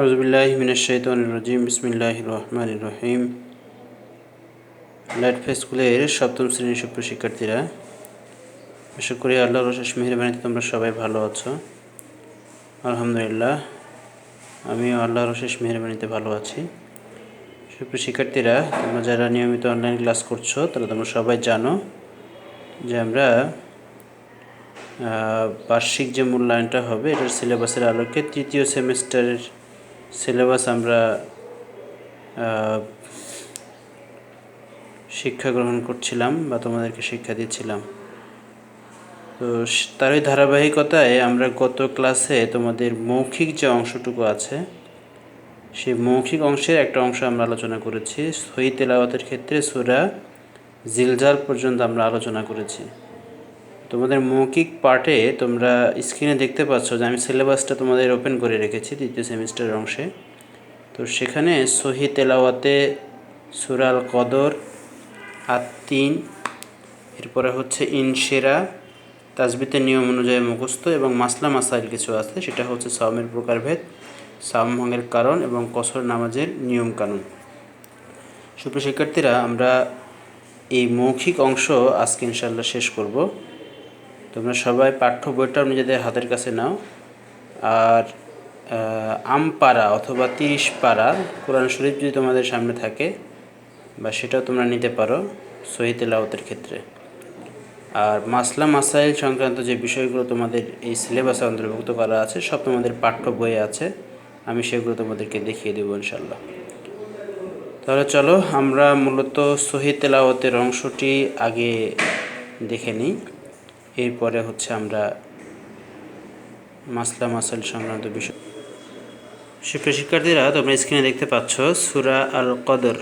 আউজবিল্লাহ মিনাশাইতান রাজিম বিসমিল্লাহ রহমান রহিম। লাইট ফে স্কুলের সপ্তম শ্রেণির সুপ্র শিক্ষার্থীরা, আশা করি আল্লাহ রশেষ মেহরবানিতে তোমরা সবাই ভালো আছো। আলহামদুলিল্লাহ, আমিও আল্লাহ রশেষ মেহরবানিতে ভালো আছি। সুপ্র শিক্ষার্থীরা, তোমরা যারা নিয়মিত অনলাইন ক্লাস করছ, তারা তোমরা সবাই জানো যে আমরা বার্ষিক যে মূল্যায়নটা হবে, এটার সিলেবাসের আলোকে তৃতীয় সেমিস্টারের সিলেবাস আমরা শিক্ষা গ্রহণ করছিলাম বা তোমাদেরকে শিক্ষা দিচ্ছিলাম। তো তারই ধারাবাহিকতায় আমরা গত ক্লাসে তোমাদের মৌখিক যে অংশটুকু আছে, সেই মৌখিক অংশের একটা অংশ আমরা আলোচনা করেছি। সহি তেলাওয়াতের ক্ষেত্রে সুরা জিলজাল পর্যন্ত আমরা আলোচনা করেছি। তোমাদের মৌখিক পার্টে তোমরা স্ক্রিনে দেখতে পাচ্ছ যে আমি সিলেবাসটা তোমাদের ওপেন করে রেখেছি দ্বিতীয় সেমিস্টারের অংশে। তো সেখানে সহি তেলাওয়াতে সুরাল কদর আত্মিন এরপরে হচ্ছে ইনশেরা তাজবিতের নিয়ম অনুযায়ী মুখস্থ এবং মাসলা মাসাইল কিছু আছে, সেটা হচ্ছে সাওমের প্রকারভেদ সাওম ভাঙের কারণ এবং কসর নামাজের নিয়ম কানুন সুপ্রিয় শিক্ষার্থীরা, আমরা এই মৌখিক অংশ আজকে ইনশাল্লাহ শেষ করব। তোমরা সবাই পাঠ্য বইটাও নিজেদের হাতের কাছে নাও। আর আমপাড়া অথবা তিরিশ পাড়া কোরআন শরীফ যদি তোমাদের সামনে থাকে বা সেটাও তোমরা নিতে পারো সহিত লাওতের ক্ষেত্রে। আর মাসলা মাসাইল সংক্রান্ত যে বিষয়গুলো তোমাদের এই সিলেবাসে অন্তর্ভুক্ত করা আছে, সব তোমাদের পাঠ্য বইয়ে আছে। আমি সেগুলো তোমাদেরকে দেখিয়ে দেবো ইনশাল্লাহ তাহলে চলো আমরা মূলত সহি তেলাওয়াতের অংশটি আগে দেখে নিই। এরপরে হচ্ছে আমরা মাসলা মাসাইল সংক্রান্ত বিষয় শিক্ষক শিক্ষার্থীরা তোমরা স্ক্রিনে দেখতে পাচ্ছ সুরা আল কদর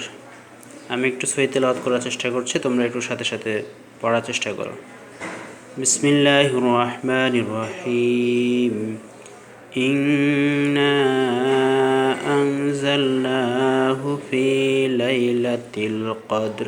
আমি একটু সহি তেলাওয়াত করার চেষ্টা করছি তোমরা একটু সাথে সাথে পড়ার চেষ্টা করো বিসমিল্লাহ রহমান রহিম إنا أنزلناه في ليلة القدر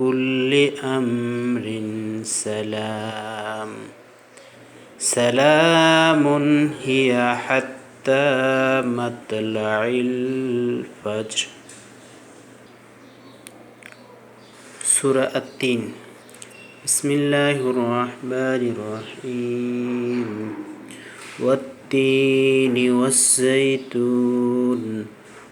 كل أمر سلام. سلام هي حتى مطلع الفجر. سورة التين. بسم الله الرحمن الرحيم. والتين والزيتون.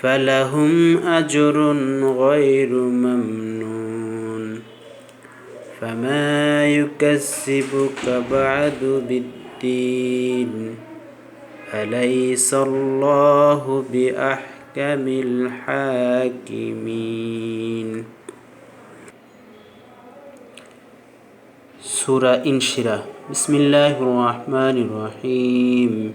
فلهم أجر غير ممنون فما يكذبك بعد بالدين أليس الله بأحكم الحاكمين سورة إنشرة. بسم الله الرحمن الرحيم.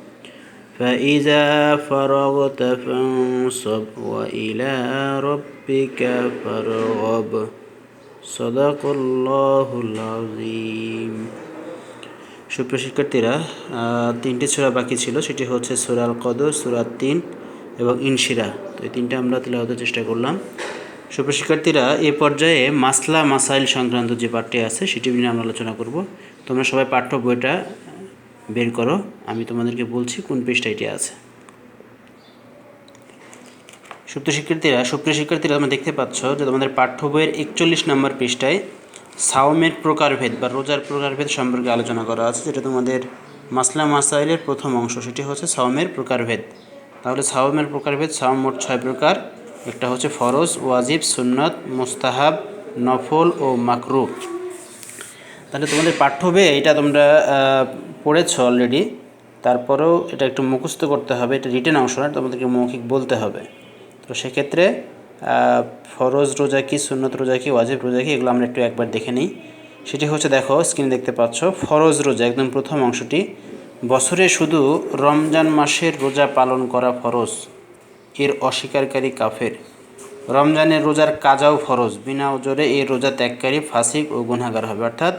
فإذا فرغت فانصب وإلى ربك فارغب صدق الله العظيم সুপ্রিয় শিক্ষার্থীরা আহ, তিনটি সূরা বাকি ছিল সেটি হচ্ছে সূরা আল কদর সূরা তিন এবং ইনশিরা তো এই তিনটা আমরা তিলাওয়াতের চেষ্টা করলাম সুপ্রশিক্ষার্থীরা এ পর্যায়ে মাসলা মাসাইল সংক্রান্ত যে পাঠটি আছে সেটি নিয়ে আমরা আলোচনা করব তোমরা সবাই পাঠ্য বইটা বের করো। আমি তোমাদেরকে বলছি কোন পৃষ্ঠা এটি আছে। সুপ্রিয় শিক্ষার্থীরা সুপ্রিয় শিক্ষার্থীরা তোমরা দেখতে পাচ্ছ যে তোমাদের পাঠ্য বইয়ের একচল্লিশ নম্বর পৃষ্ঠায় সাওমের প্রকারভেদ বা রোজার প্রকারভেদ সম্পর্কে আলোচনা করা আছে, যেটা তোমাদের মাসলা মাসাইলের প্রথম অংশ, সেটি হচ্ছে সাওমের প্রকারভেদ। তাহলে সাওমের প্রকারভেদ, সাওম মোট ছয় প্রকার। একটা হচ্ছে ফরজ, ওয়াজিব, সুন্নত, মুস্তাহাব, নফল ও মাকরু। তাহলে তোমাদের পাঠ্য বইয়ে এটা তোমরা পড়েছো অলরেডি তারপরেও এটা একটু মুখস্থ করতে হবে, এটা রিটেন অংশ না তোমাদেরকে মৌখিক বলতে হবে। তো সেক্ষেত্রে ফরজ রোজা কি, সুন্নত রোজা কি, ওয়াজিব রোজা কি, এগুলো আমরা একটু একবার দেখে নিই। সেটি হচ্ছে, দেখো স্ক্রিনে দেখতে পাচ্ছ, ফরজ রোজা, একদম প্রথম অংশটি। বছরে শুধু রমজান মাসের রোজা পালন করা ফরজ, এর অস্বীকারী কাফের। রমজানের রোজার কাজাও ফরজ, বিনা ওজরে এই রোজা ত্যাগকারী, ফাসিক ও গুনাহগার হবে। অর্থাৎ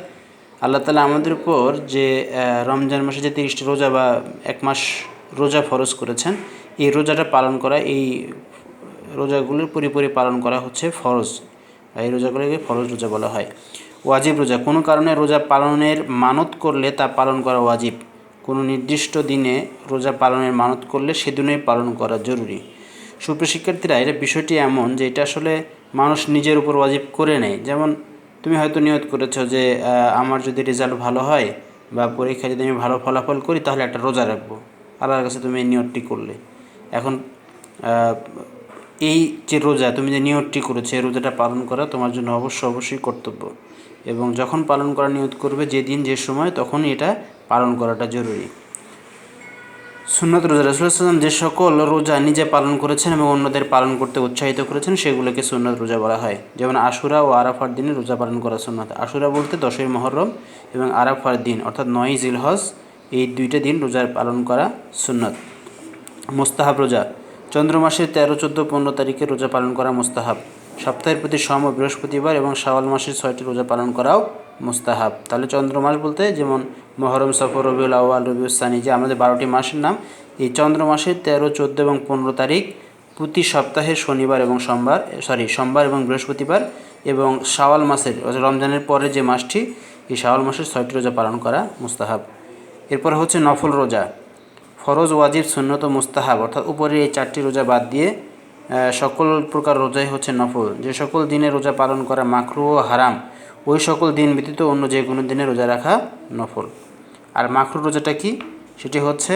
আল্লাহ তালা আমাদের উপর যে রমজান মাসে যে তিরিশটি রোজা বা এক মাস রোজা ফরজ করেছেন, এই রোজাটা পালন করা, এই রোজাগুলির পরিপরি পালন করা হচ্ছে ফরজ। এই রোজাগুলোকে ফরজ রোজা বলা হয়। ওয়াজিব রোজা, কোনো কারণে রোজা পালনের মানত করলে তা পালন করা ওয়াজিব। কোনো নির্দিষ্ট দিনে রোজা পালনের মানত করলে সেদিনেই পালন করা জরুরি। সুপ্রিয় শিক্ষার্থীরা এটা বিষয়টি এমন যে, এটা আসলে মানুষ নিজের উপর ওয়াজিব করে নেয়। যেমন তুমি হয়তো নিয়ত করেছ যে আমার যদি রেজাল্ট ভালো হয় বা পরীক্ষায় যদি আমি ভালো ফলাফল করি, তাহলে একটা রোজা রাখব। আল্লাহর কাছে তুমি এই নিয়তটি করলে। এখন এই যে রোজা, তুমি যে নিয়তটি করেছ, এই রোজাটা পালন করা তোমার জন্য অবশ্যই অবশ্যই কর্তব্য। এবং যখন পালন করা নিয়ত করবে যে দিন যে সময় তখন এটা পালন করাটা জরুরি। সুন্নত রোজা রসুলাম যে সকল রোজা নিজে পালন করেছেন এবং অন্যদের পালন করতে উৎসাহিত করেছেন, সেগুলোকে সুন্নত রোজা বলা হয়। যেমন আশুরা ও আরাফার দিনে রোজা পালন করা সুন্নত। আশুরা বলতে দশই মহরম এবং আরাফার দিন, অর্থাৎ নয় জিলহজ, এই দুইটা দিন রোজা পালন করা সুন্নত। মোস্তাহাব রোজা। চন্দ্র মাসের তেরো, চোদ্দ, পনেরো তারিখে রোজা পালন করা মোস্তাহাব। সপ্তাহের প্রতি সোম বৃহস্পতিবার এবং শাওয়াল মাসের ছয়টি রোজা পালন করাও মোস্তাহাব। তাহলে চন্দ্র মাস বলতে যেমন মহরম, সফর, রবিউল আউয়াল, রবিউল সানি, যে আমাদের বারোটি মাসের নাম, এই চন্দ্র মাসের তেরো, চোদ্দ এবং পনেরো তারিখ প্রতি সপ্তাহে শনিবার এবং সোমবার সরি সোমবার এবং বৃহস্পতিবার এবং শাওয়াল মাসের রমজানের পরে যে মাসটি, এই শাওয়াল মাসের ছয়টি রোজা পালন করা মুস্তাহাব। এরপর হচ্ছে নফল রোজা। ফরজ, ওয়াজিব, সুন্নত, মুস্তাহাব, অর্থাৎ উপরে এই চারটি রোজা বাদ দিয়ে সকল প্রকার রোজাই হচ্ছে নফল। যে সকল দিনে রোজা পালন করা মাকরু ও হারাম ওই সকল দিন ব্যতীত অন্য যে কোনো দিনে রোজা রাখা নফল। আর মাকরু রোজাটা কি? সেটি হচ্ছে,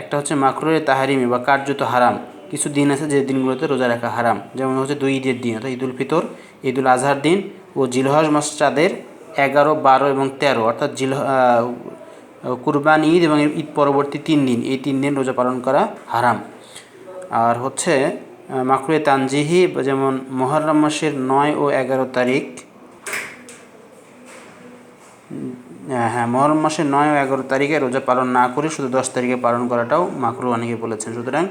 একটা হচ্ছে মাকরুয়ে তাহারিমি বা কার্যত হারাম। কিছু দিন আছে যে দিনগুলোতে রোজা রাখা হারাম। যেমন হচ্ছে দুই ঈদের দিন, অর্থাৎ ঈদুল ফিতর, ঈদুল আজহার দিন ও জিলহজ মাস চাঁদের এগারো, বারো এবং তেরো। অর্থাৎ জিল কুরবান ঈদ এবং ঈদ পরবর্তী তিন দিন। এই তিন দিন রোজা পালন করা হারাম। আর হচ্ছে মাকরুয়ে তানজিহি, যেমন মহরম মাসের নয় ও এগারো তারিখ হ্যাঁ মহরম মাসের নয় ও এগারো তারিখে রোজা পালন না করে শুধু দশ তারিখে পালন করাটাও মাকরু অনেকে বলেছেন। সুতরাং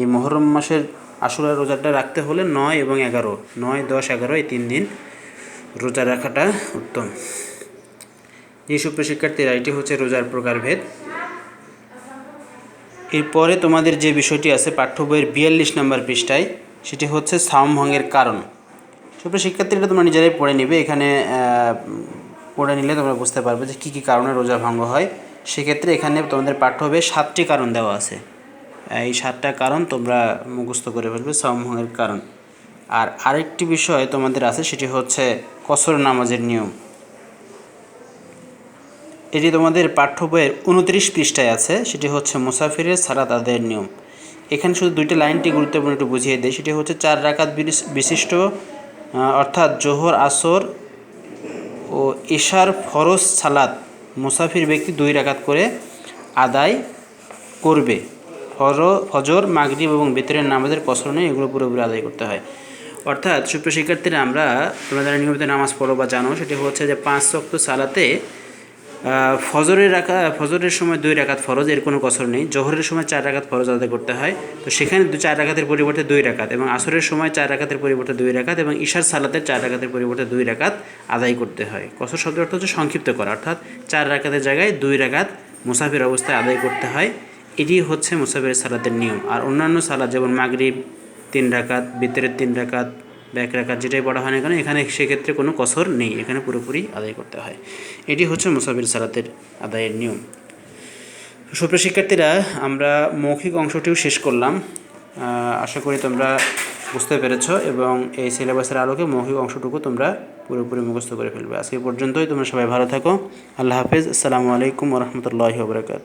এই মহরম মাসের আসলে রোজাটা রাখতে হলে নয় এবং এগারো, নয়, দশ, এগারো এই তিন দিন রোজা রাখাটা উত্তম। এই সুপ্রিয় শিক্ষার্থীরা, এটি হচ্ছে রোজার প্রকারভেদ। এরপরে তোমাদের যে বিষয়টি আছে পাঠ্য বইয়ের বিয়াল্লিশ নম্বর পৃষ্ঠায়, সেটি হচ্ছে সাম ভঙ্গের কারণ। সুপ্রিয় শিক্ষার্থীরা, তোমরা নিজেরাই পড়ে নিবে। এখানে পড়ে নিলে তোমরা বুঝতে পারবে যে কী কী কারণে রোজা ভঙ্গ হয়। সেক্ষেত্রে এখানে তোমাদের পাঠ্য বইয়ে সাতটি কারণ দেওয়া আছে। এই সাতটা কারণ তোমরা মুখস্থ করে ফেলবে সাম ভঙ্গের কারণ। আর আরেকটি বিষয় তোমাদের আছে, সেটি হচ্ছে কসর নামাজের নিয়ম। এটি তোমাদের পাঠ্য বইয়ের উনত্রিশ পৃষ্ঠায় আছে, সেটি হচ্ছে মুসাফিরের সালাত আদায়ের নিয়ম। এখানে শুধু দুইটা লাইনটি গুরুত্বপূর্ণ একটু বুঝিয়ে দেয় সেটি হচ্ছে চার বিরিস- বিশিষ্ট অর্থাৎ জোহর, আসর ও এশার ফরস সালাত মুসাফির ব্যক্তি দুই রাকাত করে আদায় করবে। ফর, ফজর, মাগরিব এবং বেতরের নামাজের কসর নেই, এগুলো পুরোপুরি আদায় করতে হয়। অর্থাৎ সুপ্রিয় শিক্ষার্থীরা, আমরা তোমরা যারা নিয়মিত নামাজ পড়ো বা জানো, সেটি হচ্ছে যে পাঁচ শক্ত সালাতে ফজরের রাখা ফজরের সময় দুই রাকাত ফরজ, এর কোনো কসর নেই। জোহরের সময় চার রাকাত ফরজ আদায় করতে হয়। তো সেখানে দু চার রাকাতের পরিবর্তে দুই রাকাত এবং আসরের সময় চার রাকাতের পরিবর্তে দুই রাকাত এবং ঈশার সালাতের চার রাকাতের পরিবর্তে দুই রাকাত আদায় করতে হয়। কসর শব্দের অর্থ হচ্ছে সংক্ষিপ্ত করা। অর্থাৎ চার রাকাতের জায়গায় দুই রাকাত মুসাফির অবস্থায় আদায় করতে হয়। এটি হচ্ছে মুসাফির সালাতের নিয়ম। আর অন্যান্য সালাত যেমন মাগরিব তিন রাকাত, বিতরের তিন রাকাত ব্যাক রাখার যেটাই পড়া হয় না কেন, এখানে সেক্ষেত্রে কোনো কসর নেই, এখানে পুরোপুরি আদায় করতে হয়। এটি হচ্ছে মুসাফির সালাতের আদায়ের নিয়ম। সুপ্রিয় শিক্ষার্থীরা, আমরা মৌখিক অংশটিও শেষ করলাম। আশা করি তোমরা বুঝতে পেরেছ এবং এই সিলেবাসের আলোকে মৌখিক অংশটুকু তোমরা পুরোপুরি মুখস্থ করে ফেলবে। আজকে পর্যন্তই, তোমরা সবাই ভালো থাকো। আল্লাহ হাফেজ। আসসালামু আলাইকুম রহমতুল্লাহি ওবরাকাত